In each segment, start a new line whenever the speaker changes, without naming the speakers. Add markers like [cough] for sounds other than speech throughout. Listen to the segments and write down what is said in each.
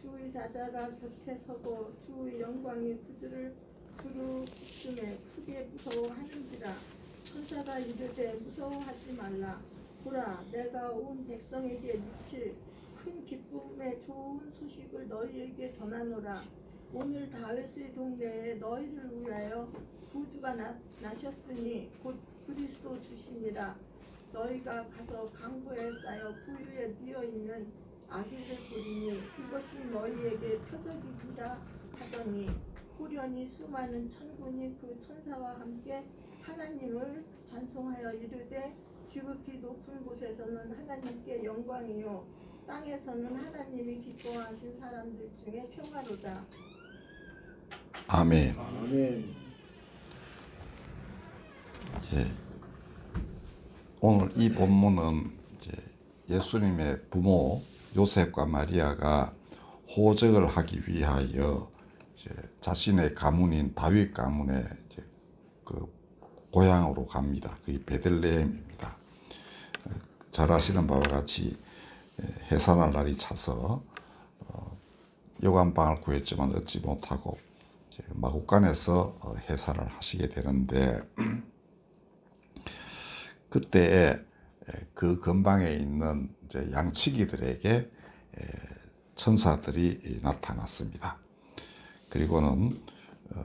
주의 사자가 곁에 서고 주의 영광이 그들을 두루 붙음에 크게 무서워하는지라. 천사가 이르되 무서워하지 말라. 보라 내가 온 백성에게 미칠 큰 기쁨의 좋은 소식을 너희에게 전하노라. 오늘 다윗의 동네에 너희를 위하여 구주가 나, 나셨으니 곧 그리스도 주시니라. 너희가 가서 강보에 쌓여 부유에 뉘어 있는 아기를 보리니 이것이 너희에게 표적이니라 하더니 호련히 수많은 천군이 그 천사와 함께 하나님을 찬송하여 이르되 지극히 높은 곳에서는 하나님께 영광이요 땅에서는 하나님이 기뻐하신 사람들 중에 평화로다.
아멘.
아멘.
오늘 이 본문은 이제 예수님의 부모 요셉과 마리아가 호적을 하기 위하여 자신의 가문인 다윗 가문의 그 고향으로 갑니다. 그게 베들레헴입니다. 잘 아시는 바와 같이 해산할 날이 차서 어, 여관방을 구했지만 얻지 못하고 마국간에서 어, 해산을 하시게 되는데 [clears throat] 그때 그 근방에 있는 이제 양치기들에게 에, 천사들이 나타났습니다. 그리고는 어,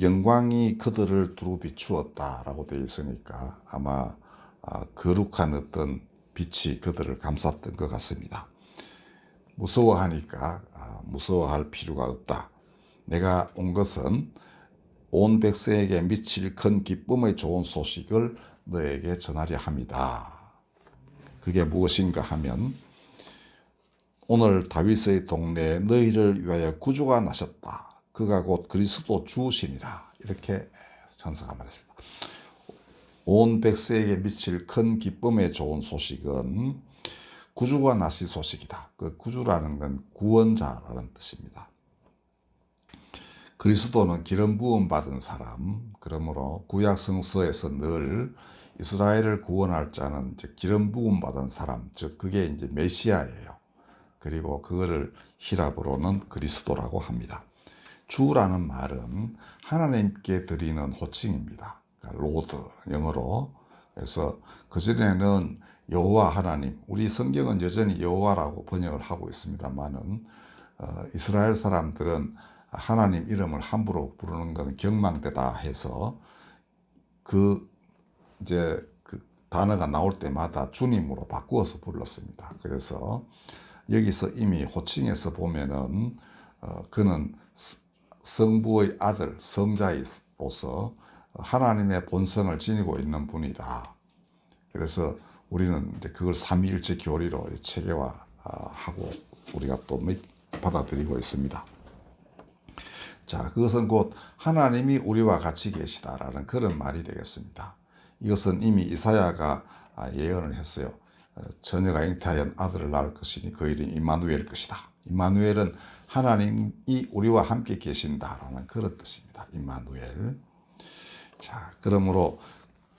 영광이 그들을 두루 비추었다라고 되어 있으니까 아마 아, 거룩한 어떤 빛이 그들을 감쌌던 것 같습니다. 무서워하니까 아, 무서워할 필요가 없다. 내가 온 것은 온 백성에게 미칠 큰 기쁨의 좋은 소식을 너에게 전하려 합니다. 그게 무엇인가 하면 오늘 다윗의 동네에 너희를 위하여 구주가 나셨다. 그가 곧 그리스도 주시니라. 이렇게 천사가 말했습니다. 온 백성에게 미칠 큰 기쁨의 좋은 소식은 구주가 나신 소식이다. 그 구주라는 건 구원자라는 뜻입니다. 그리스도는 기름 부음 받은 사람. 그러므로 구약 성서에서 늘 이스라엘을 구원할 자는 기름 부음 받은 사람, 즉 그게 이제 메시아예요. 그리고 그거를 히랍어로는 그리스도라고 합니다. 주라는 말은 하나님께 드리는 호칭입니다. 그러니까 로드 영어로. 그래서 그 전에는 여호와 하나님, 우리 성경은 여전히 여호와라고 번역을 하고 있습니다만은 어, 이스라엘 사람들은 하나님 이름을 함부로 부르는 것은 경망되다 해서 그 이제 그 단어가 나올 때마다 주님으로 바꾸어서 불렀습니다. 그래서 여기서 이미 호칭에서 보면은 어, 그는 성부의 아들 성자로서 하나님의 본성을 지니고 있는 분이다. 그래서 우리는 이제 그걸 삼위일체 교리로 체계화하고 우리가 또 받아들이고 있습니다. 자, 그것은 곧 하나님이 우리와 같이 계시다라는 그런 말이 되겠습니다. 이것은 이미 이사야가 예언을 했어요. 어, 처녀가 잉태하여 아들을 낳을 것이니 그 이름이 이마누엘 것이다. 이마누엘은 하나님이 우리와 함께 계신다라는 그런 뜻입니다. 이마누엘. 자, 그러므로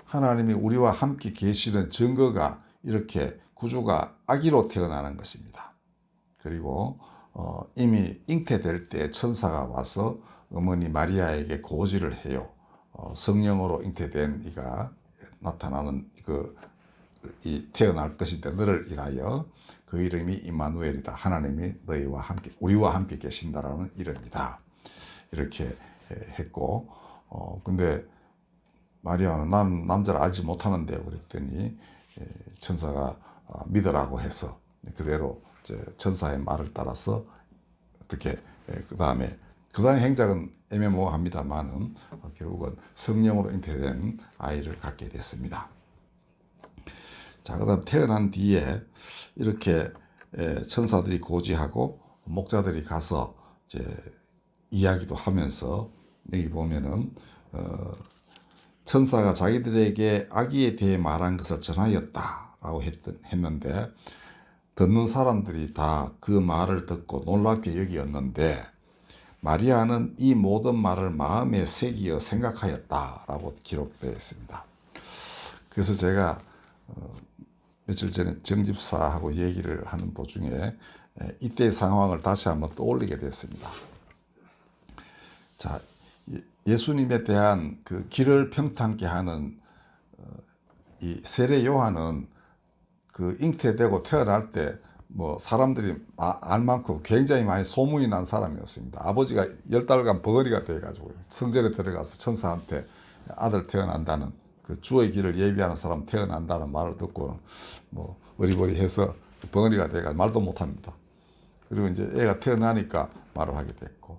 하나님이 우리와 함께 계시는 증거가 이렇게 구주가 아기로 태어나는 것입니다. 그리고 어, 이미 잉태될 때 천사가 와서 어머니 마리아에게 고지를 해요. 어, 성령으로 잉태된 이가 나타나는 그, 이 태어날 것인데 너를 인하여 그 이름이 이마누엘이다. 하나님이 너희와 함께 우리와 함께 계신다라는 이름이다. 이렇게 했고 어 근데 마리아는 난 남자를 알지 못하는데 그랬더니 천사가 어, 믿으라고 해서 그대로 천사의 말을 따라서 어떻게 그 다음에 그 다음에 행작은 애매모호합니다만은 결국은 성령으로 잉태된 아이를 갖게 됐습니다. 자, 그 다음 태어난 뒤에 이렇게 천사들이 고지하고 목자들이 가서 이제 이야기도 하면서 여기 보면은 어, 천사가 자기들에게 아기에 대해 말한 것을 전하였다라고 했는데 듣는 사람들이 다 그 말을 듣고 놀랍게 여기었는데 마리아는 이 모든 말을 마음에 새기어 생각하였다라고 기록되어 있습니다. 그래서 제가 어, 며칠 전에 정집사하고 얘기를 하는 도중에 예, 이때의 상황을 다시 한번 떠올리게 됐습니다. 자, 예- 예수님에 대한 그 길을 평탄케 하는 어, 이 세례 요한은 그 잉태되고 태어날 때 뭐 사람들이 아- 알 만큼 굉장히 많이 소문이 난 사람이었습니다. 아버지가 열 달간 버거리가 돼가지고 성전에 들어가서 천사한테 아들 태어난다는 그 주의 길을 예비하는 사람 태어난다는 말을 듣고는 뭐 어리버리해서 벙어리가 돼가 말도 못합니다. 그리고 이제 애가 태어나니까 말을 하게 됐고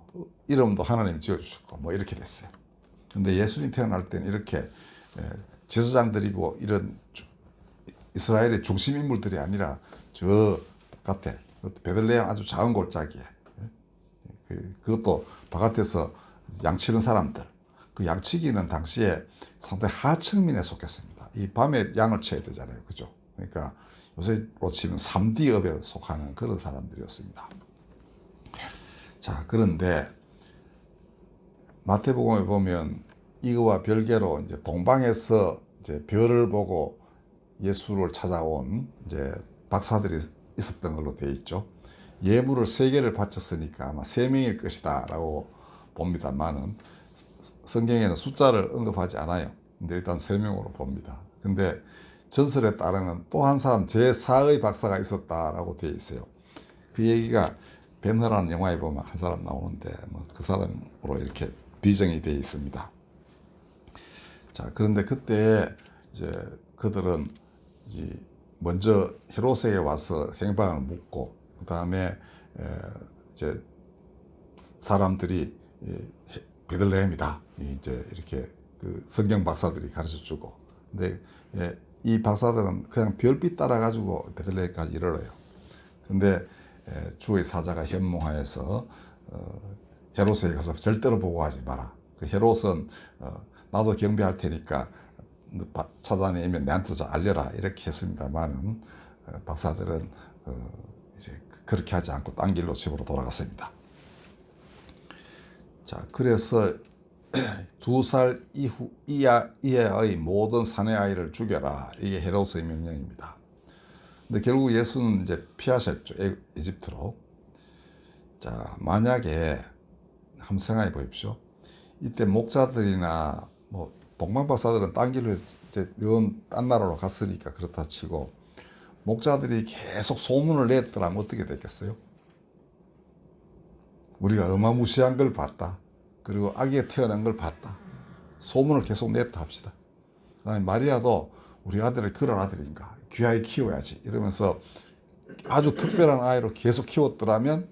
이름도 하나님 지어주셨고 뭐 이렇게 됐어요. 근데 예수님 태어날 때는 이렇게 예, 제사장들이고 이런 주- 이스라엘의 중심 인물들이 아니라 저 같아. 베들레헴 아주 작은 골짜기에 그, 그것도 바깥에서 양치는 사람들. 그 양치기는 당시에 상당히 하층민에 속했습니다. 이 밤에 양을 쳐야 되잖아요. 그죠? 그러니까 요새로 치면 3D업에 속하는 그런 사람들이었습니다. 자, 그런데 마태복음에 보면 이거와 별개로 이제 동방에서 이제 별을 보고 예수를 찾아온 이제 박사들이 있었던 걸로 되어 있죠. 예물을 세 개를 바쳤으니까 아마 세 명일 것이다라고 봅니다만은 성경에는 숫자를 언급하지 않아요. 근데 일단 세 명으로 봅니다. 근데 전설에 따르면 또 한 사람 제4의 박사가 있었다라고 되어 있어요. 그 얘기가 베너라는 영화에 보면 한 사람 나오는데 뭐 그 사람으로 이렇게 비정이 되어 있습니다. 자 그런데 그때 이제 그들은 이 먼저 헤롯에게 와서 행방을 묻고 그 다음에 이제 사람들이 베들레헴이다 이 이제 이렇게 그 성경 박사들이 가르쳐주고 근데 예, 이 박사들은 그냥 별빛 따라 가지고 베들레헴까지 이르러요. 근데 에, 주의 사자가 현몽하여서 어, 헤롯에게 가서 절대로 보고하지 마라. 그 헤롯은 어, 나도 경배할 테니까 찾아내면 내한테도 좀 알려라 이렇게 했습니다만은 어, 박사들은 어, 이제 그- 그렇게 하지 않고 딴 길로 집으로 돌아갔습니다. 자 그래서 [clears throat] 두 살 이후 이하, 이하의 모든 사내 아이를 죽여라 이게 헤롯의 명령입니다. 근데 결국 예수는 이제 피하셨죠. 에- 이집트로. 자, 만약에 한번 생각해 보십시오. 이때 목자들이나 뭐 동방 박사들은 딴 길로 이제 연 딴 나라로 갔으니까 그렇다 치고 목자들이 계속 소문을 냈더라면 어떻게 됐겠어요? 우리가 어마무시한 걸 봤다. 그리고 아기가 태어난 걸 봤다. 소문을 계속 냈다 합시다. 그다음에 마리아도 우리 아들이 그런 아들인가 귀하게 키워야지 이러면서 아주 특별한 아이로 계속 키웠더라면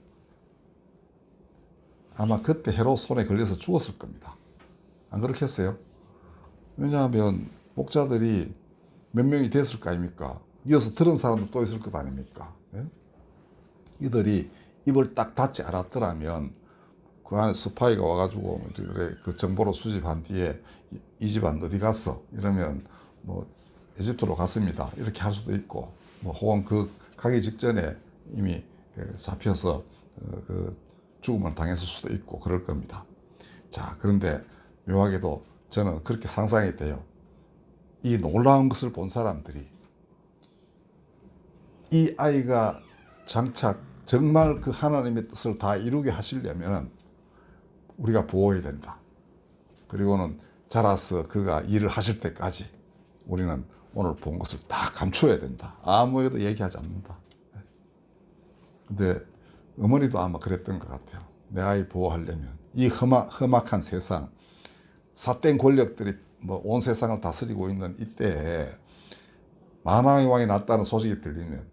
아마 그때 헤롯 손에 걸려서 죽었을 겁니다. 안 그렇겠어요? 왜냐하면 목자들이 몇 명이 됐을 거 아닙니까? 이어서 들은 사람도 또 있을 것 아닙니까? 예? 이들이 입을 딱 닫지 않았더라면 그 안에 스파이가 와가지고 그래 그 정보를 수집한 뒤에 이- 이 집안 어디 갔어? 이러면 뭐 에집트로 갔습니다. 이렇게 할 수도 있고 뭐 혹은 그 가기 직전에 이미 그 잡혀서 어, 그 죽음을 당했을 수도 있고 그럴 겁니다. 자 그런데 묘하게도 저는 그렇게 상상이 돼요. 이 놀라운 것을 본 사람들이 이 아이가 장차 정말 그 하나님의 뜻을 다 이루게 하시려면 우리가 보호해야 된다. 그리고는 자라서 그가 일을 하실 때까지 우리는 오늘 본 것을 다 감춰야 된다. 아무에도 얘기하지 않는다. 근데 어머니도 아마 그랬던 것 같아요. 내 아이 보호하려면 이 험악, 험악한 세상, 삿된 권력들이 뭐 온 세상을 다스리고 있는 이때에 만왕의 왕이 났다는 소식이 들리면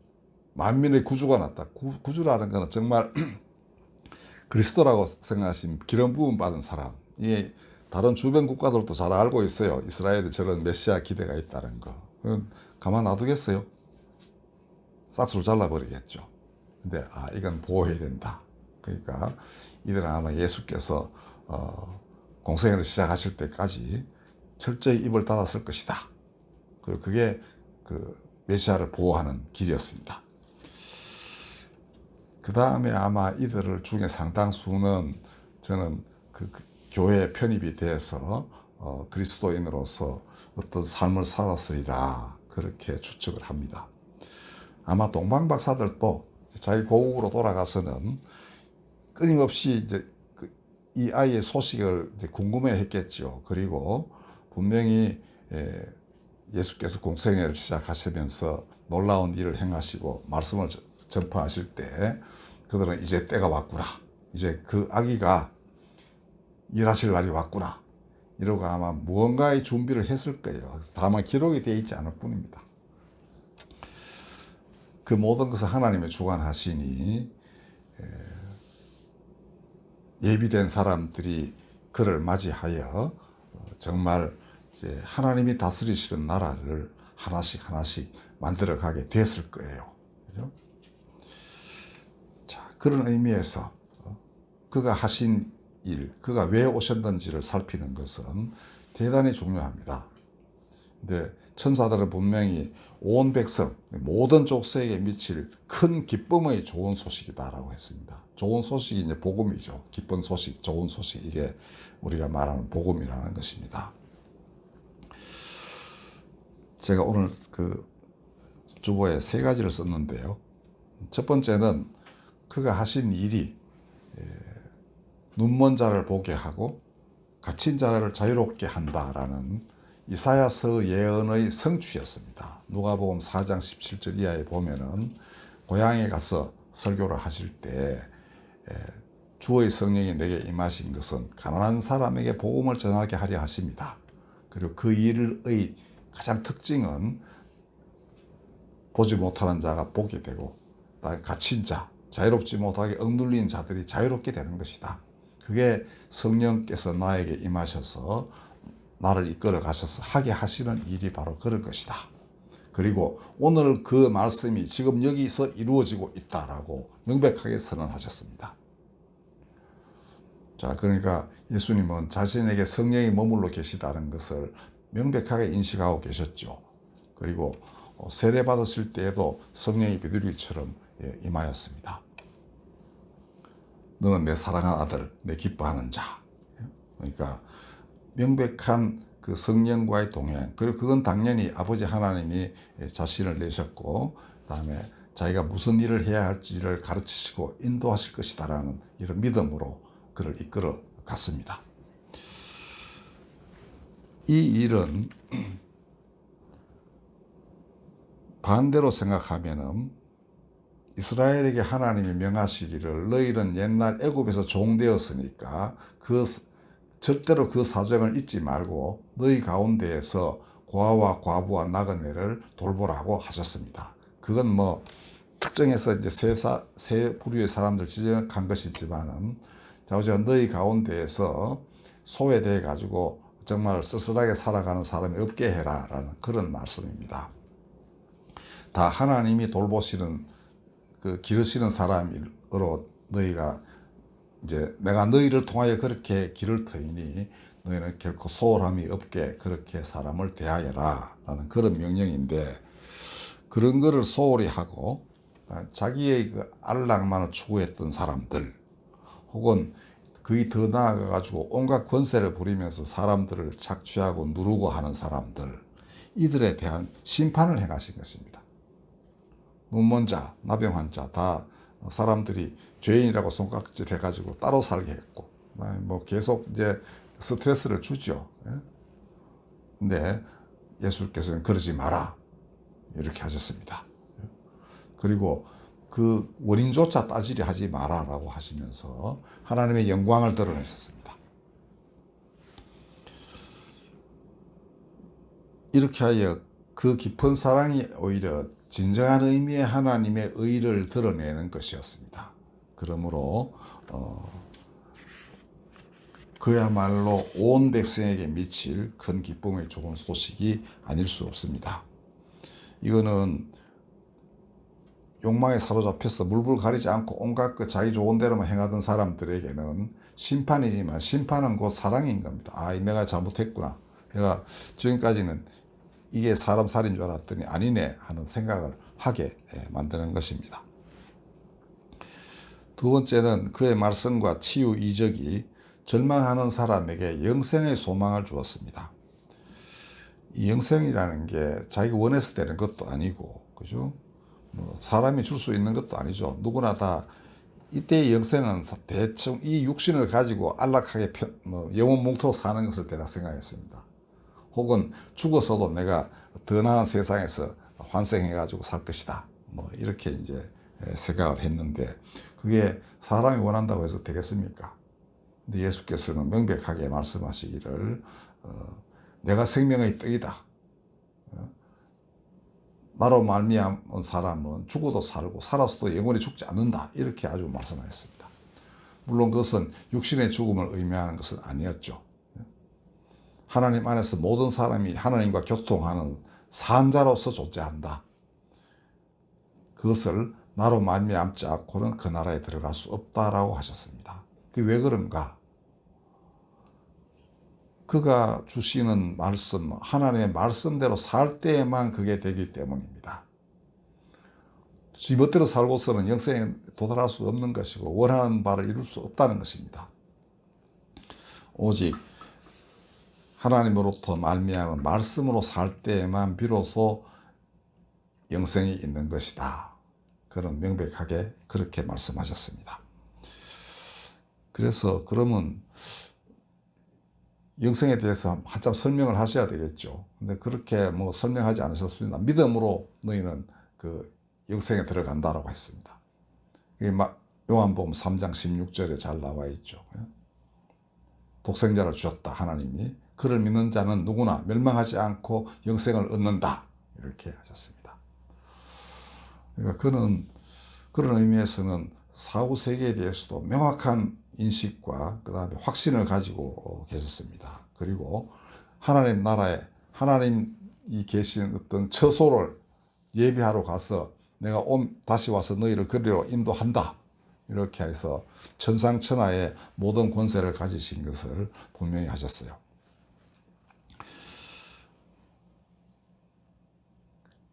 만민의 구주가 났다. 구, 구주라는 것은 정말 [clears throat] 그리스도라고 생각하시면 기름 부음 받은 사람. 이 다른 주변 국가들도 잘 알고 있어요. 이스라엘에 저런 메시아 기대가 있다는 거. 가만 놔두겠어요? 싹수를 잘라버리겠죠. 근데 아 이건 보호해야 된다. 그러니까 이들은 아마 예수께서 어, 공생애를 시작하실 때까지 철저히 입을 닫았을 것이다. 그리고 그게 그 메시아를 보호하는 길이었습니다. 그 다음에 아마 이들을 중에 상당수는 저는 그, 그 교회에 편입이 돼서 어, 그리스도인으로서 어떤 삶을 살았으리라 그렇게 추측을 합니다. 아마 동방 박사들도 자기 고국으로 돌아가서는 끊임없이 이제 그 이 아이의 소식을 이제 궁금해 했겠죠. 그리고 분명히 예, 예수께서 공생애를 시작하시면서 놀라운 일을 행하시고 말씀을 저- 전파하실 때 그들은 이제 때가 왔구나. 이제 그 아기가 일하실 날이 왔구나. 이러고 아마 무언가의 준비를 했을 거예요. 다만 기록이 되어 있지 않을 뿐입니다. 그 모든 것을 하나님의 주관하시니 에, 예비된 사람들이 그를 맞이하여 어, 정말 하나님이 다스리시는 나라를 하나씩 하나씩 만들어 가게 됐을 거예요. 그죠? 자, 그런 의미에서 어, 그가 하신 일, 그가 왜 오셨는지를 살피는 것은 대단히 중요합니다. 근데 천사들은 분명히 온 백성, 모든 족속에게 미칠 큰 기쁨의 좋은 소식이다라고 했습니다. 좋은 소식이 이제 복음이죠. 기쁜 소식, 좋은 소식 이게 우리가 말하는 복음이라는 것입니다. 제가 오늘 그 주보에 세 가지를 썼는데요. 첫 번째는 그가 하신 일이 눈먼 자를 보게 하고 갇힌 자를 자유롭게 한다라는 이사야서 예언의 성취였습니다. 누가복음 4장 17절 이하에 보면은 고향에 가서 설교를 하실 때 에, 주의 성령이 내게 임하신 것은 가난한 사람에게 복음을 전하게 하려 하십니다. 그리고 그 일의 가장 특징은 보지 못하는 자가 보게 되고 갇힌 자, 자유롭지 못하게 억눌린 자들이 자유롭게 되는 것이다. 그게 성령께서 나에게 임하셔서 나를 이끌어 가셔서 하게 하시는 일이 바로 그런 것이다. 그리고 오늘 그 말씀이 지금 여기서 이루어지고 있다라고 명백하게 선언하셨습니다. 자, 그러니까 예수님은 자신에게 성령이 머물러 계시다는 것을 명백하게 인식하고 계셨죠. 그리고 어, 세례 받으실 때에도 성령이 비둘기처럼 예, 임하였습니다. 너는 내 사랑하는 아들, 내 기뻐하는 자. 그러니까 명백한 그 성령과의 동행. 그리고 그건 당연히 아버지 하나님이 자신을 내셨고, 그다음에 자기가 무슨 일을 해야 할지를 가르치시고 인도하실 것이다라는 이런 믿음으로 그를 이끌어 갔습니다. 이 일은 반대로 생각하면은 이스라엘에게 하나님이 명하시기를 너희는 옛날 애굽에서 종되었으니까 그 절대로 그 사정을 잊지 말고 너희 가운데에서 고아와 과부와 나그네를 돌보라고 하셨습니다. 그건 뭐 특정해서 이제 세, 사, 세 부류의 사람들 지정한 것이지만은 자, 어제 너희 가운데에서 소외돼 가지고 정말 쓸쓸하게 살아가는 사람이 없게 해라라는 그런 말씀입니다. 다 하나님이 돌보시는 그 기르시는 사람으로 너희가 이제 내가 너희를 통하여 그렇게 기를 터이니 너희는 결코 소홀함이 없게 그렇게 사람을 대하여라 라는 그런 명령인데 그런 거를 소홀히 하고 자기의 그 안락만을 추구했던 사람들 혹은 거의 더 나아가 가지고 온갖 권세를 부리면서 사람들을 착취하고 누르고 하는 사람들 이들에 대한 심판을 행하신 것입니다. 눈먼 자, 나병 환자 다 사람들이 죄인이라고 손깍질 해가지고 따로 살게 했고, 뭐 계속 이제 스트레스를 주죠. 예? 근데 예수께서는 그러지 마라. 이렇게 하셨습니다. 그리고 그 원인조차 따지려 하지 마라라고 하시면서 하나님의 영광을 드러내셨습니다. 이렇게 하여 그 깊은 사랑이 오히려 진정한 의미의 하나님의 의를 드러내는 것이었습니다. 그러므로 어, 그야말로 온 백성에게 미칠 큰 기쁨의 좋은 소식이 아닐 수 없습니다. 이거는 욕망에 사로잡혀서 물불 가리지 않고 온갖 그 자기 좋은 대로만 행하던 사람들에게는 심판이지만 심판은 곧 사랑인 겁니다. 아, 내가 잘못했구나. 내가 지금까지는 이게 사람 살인 줄 알았더니 아니네 하는 생각을 하게 만드는 것입니다. 두 번째는 그의 말씀과 치유 이적이 절망하는 사람에게 영생의 소망을 주었습니다. 이 영생이라는 게 자기가 원해서 되는 것도 아니고, 그죠? 뭐 사람이 줄 수 있는 것도 아니죠. 누구나 다 이때의 영생은 대충 이 육신을 가지고 안락하게 편, 뭐 영원 뭉토로 사는 것을 내가 생각했습니다. 혹은 죽어서도 내가 더 나은 세상에서 환생해가지고 살 것이다. 뭐 이렇게 이제 생각을 했는데 그게 사람이 원한다고 해서 되겠습니까? 근데 예수께서는 명백하게 말씀하시기를 어, 내가 생명의 떡이다. 어? 나로 말미암은 사람은 죽어도 살고 살아서도 영원히 죽지 않는다. 이렇게 아주 말씀하셨습니다. 물론 그것은 육신의 죽음을 의미하는 것은 아니었죠. 하나님 안에서 모든 사람이 하나님과 교통하는 산자로서 존재한다. 그것을 나로 말미암지 않고는 그 나라에 들어갈 수 없다라고 하셨습니다. 그게 왜 그런가? 그가 주시는 말씀, 하나님의 말씀대로 살 때에만 그게 되기 때문입니다. 지멋대로 살고서는 영생에 도달할 수 없는 것이고 원하는 바를 이룰 수 없다는 것입니다. 오직 하나님으로부터 말미암은 말씀으로 살 때에만 비로소 영생이 있는 것이다. 그런 명백하게 그렇게 말씀하셨습니다. 그래서 그러면 영생에 대해서 한참 설명을 하셔야 되겠죠. 근데 그렇게 뭐 설명하지 않으셨습니다. 믿음으로 너희는 그 영생에 들어간다라고 했습니다. 요한복음 3장 16절에 잘 나와 있죠. 독생자를 주었다 하나님이 그를 믿는 자는 누구나 멸망하지 않고 영생을 얻는다 이렇게 하셨습니다. 그러니까 그는 그런 의미에서는 사후 세계에 대해서도 명확한 인식과 그 다음에 확신을 가지고 계셨습니다. 그리고 하나님 나라에 하나님이 계신 어떤 처소를 예비하러 가서 내가 온 다시 와서 너희를 그리로 인도한다. 이렇게 해서 천상천하의 모든 권세를 가지신 것을 분명히 하셨어요.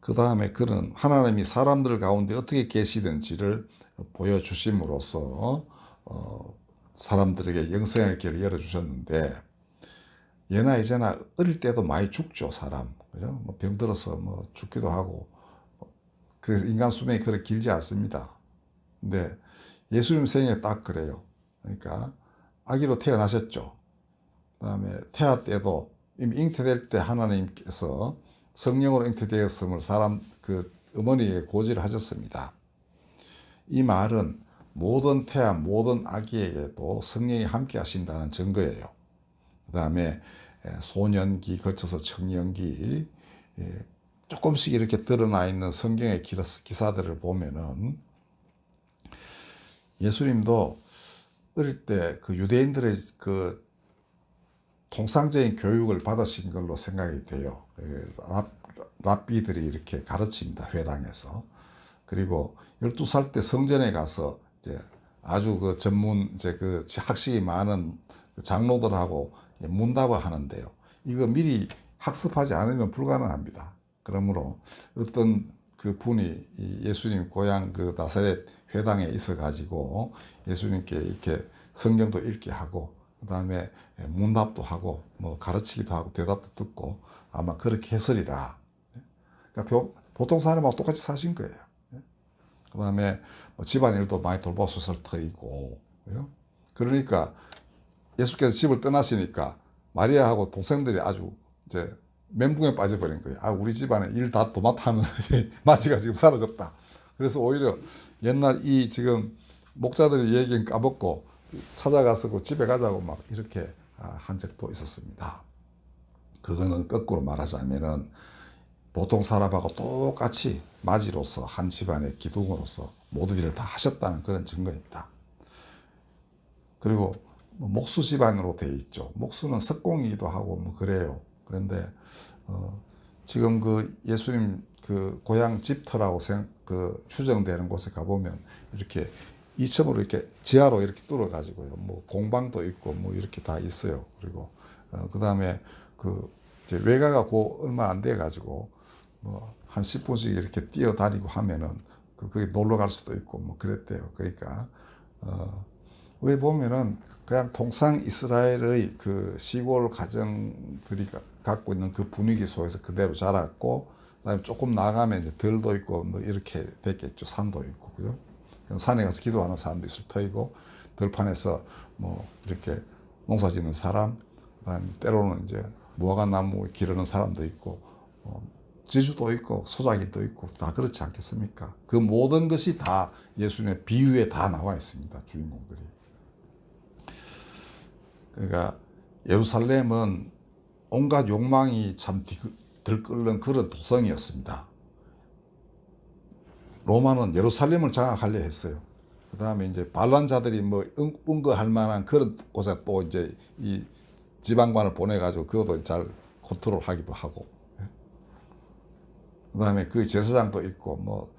그 다음에 그는 하나님이 사람들 가운데 어떻게 계시는지를 보여주심으로써 어, 사람들에게 영생의 길을 열어주셨는데 예나 이제나 어릴 때도 많이 죽죠 사람. 그죠? 뭐 병들어서 뭐 죽기도 하고. 그래서 인간 수명이 그렇게 길지 않습니다. 근데 예수님 생에 딱 그래요. 그러니까 아기로 태어나셨죠. 그 다음에 태아 때도 이미 잉태될 때 하나님께서 성령으로 잉태되었음을 사람 그 어머니에게 고지를 하셨습니다. 이 말은 모든 태아, 모든 아기에게도 성령이 함께 하신다는 증거예요. 그 다음에 소년기 거쳐서 청년기 조금씩 이렇게 드러나 있는 성경의 기사들을 보면은 예수님도 어릴 때 그 유대인들의 그 통상적인 교육을 받으신 걸로 생각이 돼요. 랍비들이 이렇게 가르칩니다. 회당에서. 그리고 12살 때 성전에 가서 이제 아주 그 전문 이제 그 학식이 많은 장로들하고 문답을 하는데요. 이거 미리 학습하지 않으면 불가능합니다. 그러므로 어떤 그 분이 예수님 고향 그 나사렛 회당에 있어 가지고 예수님께 이렇게 성경도 읽게 하고 그 다음에 문답도 하고 뭐 가르치기도 하고 대답도 듣고 아마 그렇게 해서리라. 그러니까 보통 사람하고 똑같이 사신 거예요. 그 다음에 뭐 집안일도 많이 돌보셨을 터이고. 그러니까 예수께서 집을 떠나시니까 마리아하고 동생들이 아주 이제 멘붕에 빠져버린 거예요. 아, 우리 집안에 일 다 도맡아는 마치가 [laughs] 지금 사라졌다. 그래서 오히려 옛날 이 지금 목자들의 얘기는 까먹고 찾아가서 그 집에 가자고 막 이렇게 한 적도 있었습니다. 그거는 거꾸로 말하자면은 보통 사람하고 똑같이 맞이로서 한 집안의 기둥으로서 모든 일을 다 하셨다는 그런 증거입니다. 그리고 뭐 목수 집안으로 되어 있죠. 목수는 석공이기도 하고 뭐 그래요. 그런데 어 지금 그 예수님 그 고향 집터라고 생, 그 추정되는 곳에 가보면 이렇게 이첨으로 이렇게 지하로 이렇게 뚫어 가지고요. 뭐 공방도 있고 뭐 이렇게 다 있어요. 그리고 어, 그다음에 그 이제 외가가 고 얼마 안 돼 가지고 뭐 한 10분씩 이렇게 뛰어다니고 하면은 그 거기 놀러 갈 수도 있고 뭐 그랬대요. 그러니까 어, 왜 보면은 그냥 통상 이스라엘의 그 시골 가정들이 갖고 있는 그 분위기 속에서 그대로 자랐고 그다음에 조금 나가면 이제 들도 있고 뭐 이렇게 됐겠죠. 산도 있고 그죠. 산에 가서 기도하는 사람도 있을 터이고 들판에서 뭐 이렇게 농사 짓는 사람, 그다음에 때로는 이제 무화과 나무 기르는 사람도 있고 어, 지주도 있고 소작이도 있고 다 그렇지 않겠습니까? 그 모든 것이 다 예수님의 비유에 다 나와 있습니다. 주인공들이. 그러니까 예루살렘은 온갖 욕망이 참 디- 들끓는 그런 도성이었습니다. 로마는 예루살렘을 장악하려 했어요. 그 다음에 이제 반란자들이 뭐 응- 응거할 만한 그런 곳에 또 이제 이 지방관을 보내가지고 그것도 잘 컨트롤 하기도 하고. 그 다음에 그 제사장도 있고 뭐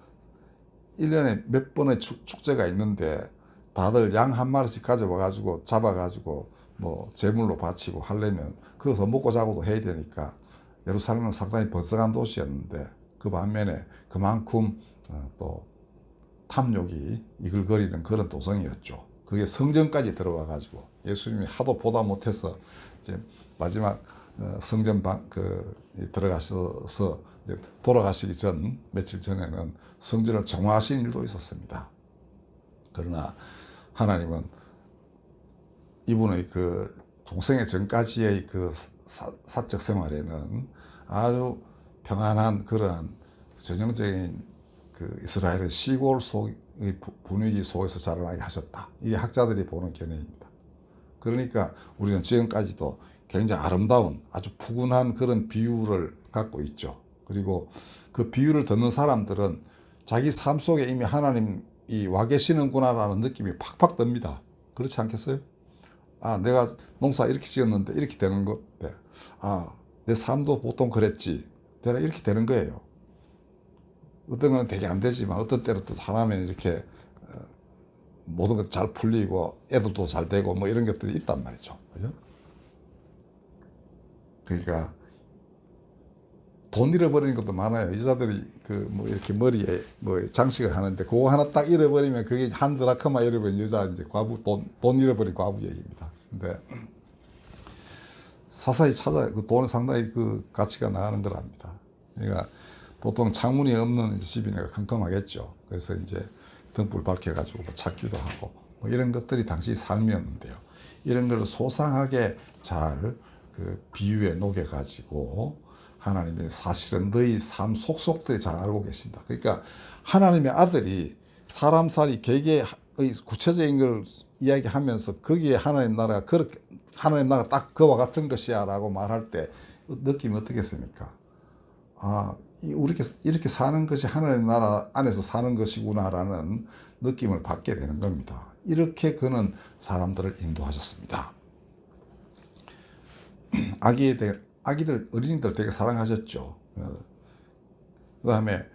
1년에 몇 번의 축, 축제가 있는데 다들 양 한 마리씩 가져와가지고 잡아가지고 뭐 제물로 바치고 하려면 그거 먹고 자고도 해야 되니까 예루살렘은 상당히 번성한 도시였는데 그 반면에 그만큼 어, 또 탐욕이 이글거리는 그런 도성이었죠. 그게 성전까지 들어와 가지고 예수님이 하도 보다 못해서 이제 마지막 어, 성전 방 그 들어가셔서 이제 돌아가시기 전 며칠 전에는 성전을 정화하신 일도 있었습니다. 그러나 하나님은 이분의 그 동생의 전까지의 그 사, 사적 생활에는 아주 평안한 그러한 전형적인 그 이스라엘의 시골 속의 부- 분위기 속에서 자라나게 하셨다. 이게 학자들이 보는 견해입니다. 그러니까 우리는 지금까지도 굉장히 아름다운 아주 푸근한 그런 비유를 갖고 있죠. 그리고 그 비유를 듣는 사람들은 자기 삶 속에 이미 하나님이 와 계시는구나라는 느낌이 팍팍 듭니다. 그렇지 않겠어요? 아, 내가 농사 이렇게 지었는데 이렇게 되는 것. 네. 아, 내 삶도 보통 그랬지. 내가 이렇게 되는 거예요. 어떤 거는 되게 안 되지만 어떤 때는 또 사람이 이렇게 어, 모든 것 잘 풀리고 애들도 잘 되고 뭐 이런 것들이 있단 말이죠. 그죠? 그러니까 돈 잃어버리는 것도 많아요. 여자들이 그 뭐 이렇게 머리에 뭐 장식을 하는데 그거 하나 딱 잃어버리면 그게 한 드라크마 잃어버린 여자 이제 과부 돈, 돈 잃어버린 과부 얘기입니다. 근데 사사히 찾아 그 돈은 상당히 그 가치가 나가는 거랍니다. 그러니까 보통 창문이 없는 집이니까 컴컴하겠죠. 그래서 이제 등불 밝혀가지고 뭐 찾기도 하고 뭐 이런 것들이 당시 삶이었는데요. 이런 걸 소상하게 잘 그 비유에 녹여가지고 하나님이 사실은 너희 삶 속속들이 잘 알고 계신다. 그러니까 하나님의 아들이 사람 살이 개개의 구체적인 걸 이야기하면서 거기에 하나님 나라가 그렇게 하나님 나라가 딱 그와 같은 것이야라고 말할 때 느낌이 어떻겠습니까? 아, 이렇게, 이렇게 사는 것이 하나님 나라 안에서 사는 것이구나라는 느낌을 받게 되는 겁니다. 이렇게 그는 사람들을 인도하셨습니다. [clears throat] 아기에 대해, 아기들, 어린이들 되게 사랑하셨죠. 그 다음에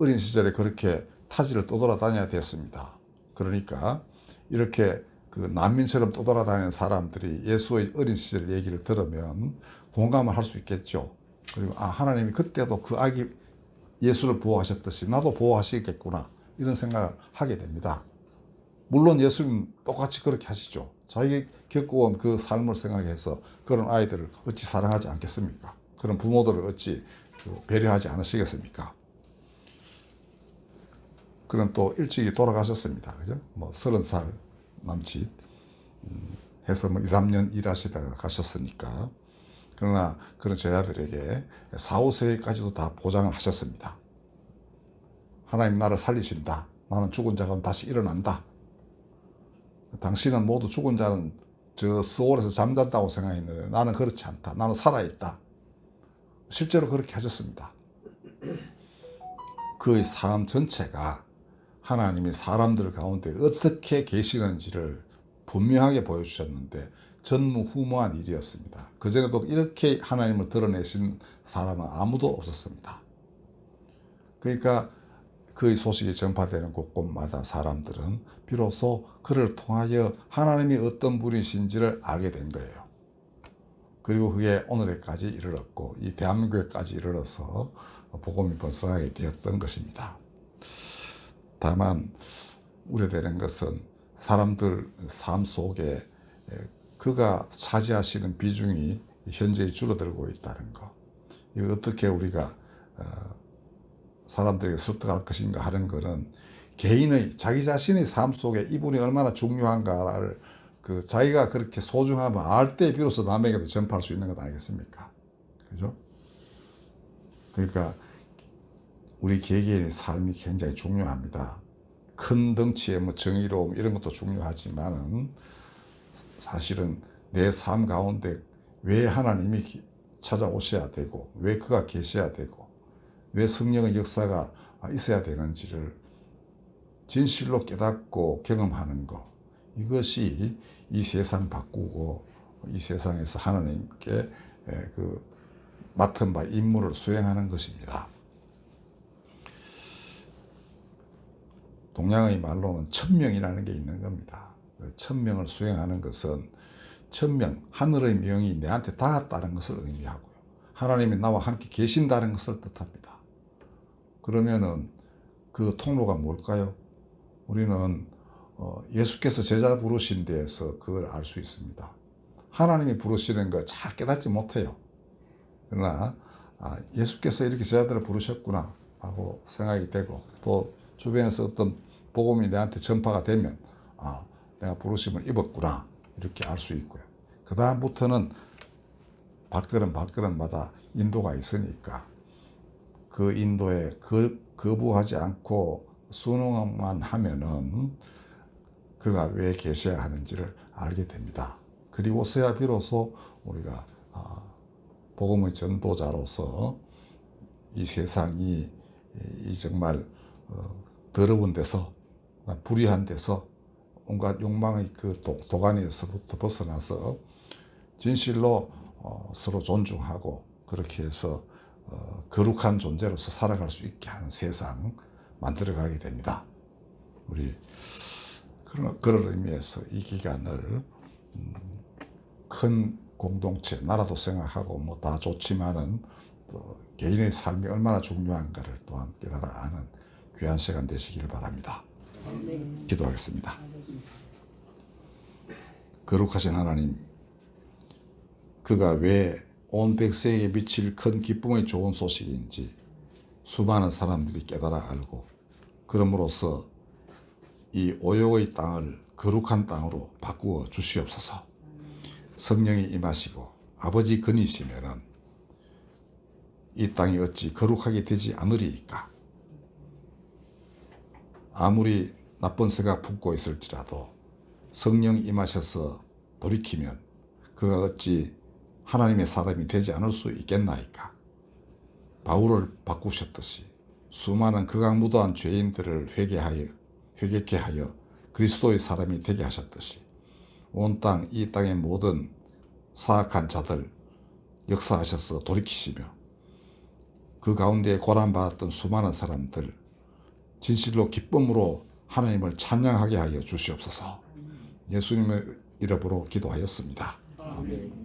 어린 시절에 그렇게 타지를 떠돌아다녀야 됐습니다. 그러니까 이렇게 그 난민처럼 떠돌아다니는 사람들이 예수의 어린 시절 얘기를 들으면 공감을 할 수 있겠죠. 그리고 아 하나님이 그때도 그 아기 예수를 보호하셨듯이 나도 보호하시겠구나 이런 생각을 하게 됩니다. 물론 예수님 똑같이 그렇게 하시죠. 자기 겪어온 그 삶을 생각해서 그런 아이들을 어찌 사랑하지 않겠습니까? 그런 부모들을 어찌 그 배려하지 않으시겠습니까? 그는 또 일찍이 돌아가셨습니다. 그죠? 뭐 서른 살 남짓 음, 해서 뭐 2, 3년 일하시다가 가셨으니까. 그러나 그런 제자들에게 4, 5세까지도 다 보장을 하셨습니다. 하나님 나를 살리신다. 나는 죽은 자가 다시 일어난다. 당신은 모두 죽은 자는 저 스월에서 잠잔다고 생각했는데 나는 그렇지 않다. 나는 살아있다. 실제로 그렇게 하셨습니다. 그의 삶 전체가 하나님이 사람들 가운데 어떻게 계시는지를 분명하게 보여주셨는데 전무후무한 일이었습니다. 그전에도 이렇게 하나님을 드러내신 사람은 아무도 없었습니다. 그러니까 그의 소식이 전파되는 곳곳마다 사람들은 비로소 그를 통하여 하나님이 어떤 분이신지를 알게 된 거예요. 그리고 그게 오늘에까지 이르렀고 이 대한민국에까지 이르러서 복음이 번성하게 되었던 것입니다. 다만 우려되는 것은 사람들 삶 속에 그가 차지하시는 비중이 현재 줄어들고 있다는 것. 이거 어떻게 우리가 어, 사람들에게 설득할 것인가 하는 것은 개인의 자기 자신의 삶 속에 이분이 얼마나 중요한가를 그 자기가 그렇게 소중함을 알 때 비로소 남에게도 전파할 수 있는 것 아니겠습니까? 그죠? 그러니까 우리 개개인의 삶이 굉장히 중요합니다. 큰 덩치의 뭐 정의로움 이런 것도 중요하지만은 사실은 내 삶 가운데 왜 하나님이 기- 찾아오셔야 되고 왜 그가 계셔야 되고 왜 성령의 역사가 있어야 되는지를 진실로 깨닫고 경험하는 것 이것이 이 세상 바꾸고 이 세상에서 하나님께 에, 그 맡은 바 임무를 수행하는 것입니다. 동양의 말로는 천명이라는 게 있는 겁니다. 그 천명을 수행하는 것은 천명, 하늘의 명이 내한테 닿았다는 것을 의미하고요. 하나님이 나와 함께 계신다는 것을 뜻합니다. 그러면은 그 통로가 뭘까요? 우리는 어, 예수께서 제자 부르신 데에서 그걸 알 수 있습니다. 하나님이 부르시는 거 잘 깨닫지 못해요. 그러나 아, 예수께서 이렇게 제자들을 부르셨구나 하고 생각이 되고 또 주변에서 어떤 복음이 내한테 전파가 되면 아 내가 부르심을 입었구나 이렇게 알 수 있고요. 그 다음부터는 발걸음 발걸음마다 인도가 있으니까 그 인도에 그, 거부하지 않고 순응만 하면은 그가 왜 계셔야 하는지를 알게 됩니다. 그리고서야 비로소 우리가 아, 복음의 전도자로서 이 세상이 이 정말 어, 더러운 데서 불의한 데서 온갖 욕망의 그 도- 도가니에서부터 벗어나서 진실로 어, 서로 존중하고 그렇게 해서 어, 거룩한 존재로서 살아갈 수 있게 하는 세상 만들어가게 됩니다. 우리 그런 그런 의미에서 이 기간을 음, 큰 공동체 나라도 생각하고 뭐 다 좋지만은 또 개인의 삶이 얼마나 중요한가를 또한 깨달아 아는 귀한 시간 되시길 바랍니다. 기도하겠습니다. 거룩하신 하나님, 그가 왜 온 백성에게 미칠 큰 기쁨의 좋은 소식인지 수많은 사람들이 깨달아 알고 그럼으로써 이 오욕의 땅을 거룩한 땅으로 바꾸어 주시옵소서. 성령이 임하시고 아버지 근이시면은 이 땅이 어찌 거룩하게 되지 않으리이까. 아무리 나쁜 생각 품고 있을지라도 성령 임하셔서 돌이키면 그가 어찌 하나님의 사람이 되지 않을 수 있겠나이까. 바울을 바꾸셨듯이 수많은 극악무도한 죄인들을 회개하여 회개케 하여 그리스도의 사람이 되게 하셨듯이 온 땅 이 땅의 모든 사악한 자들 역사하셔서 돌이키시며 그 가운데 고난받았던 수많은 사람들 진실로 기쁨으로 하나님을 찬양하게 하여 주시옵소서 예수님의 이름으로 기도하였습니다. 아멘.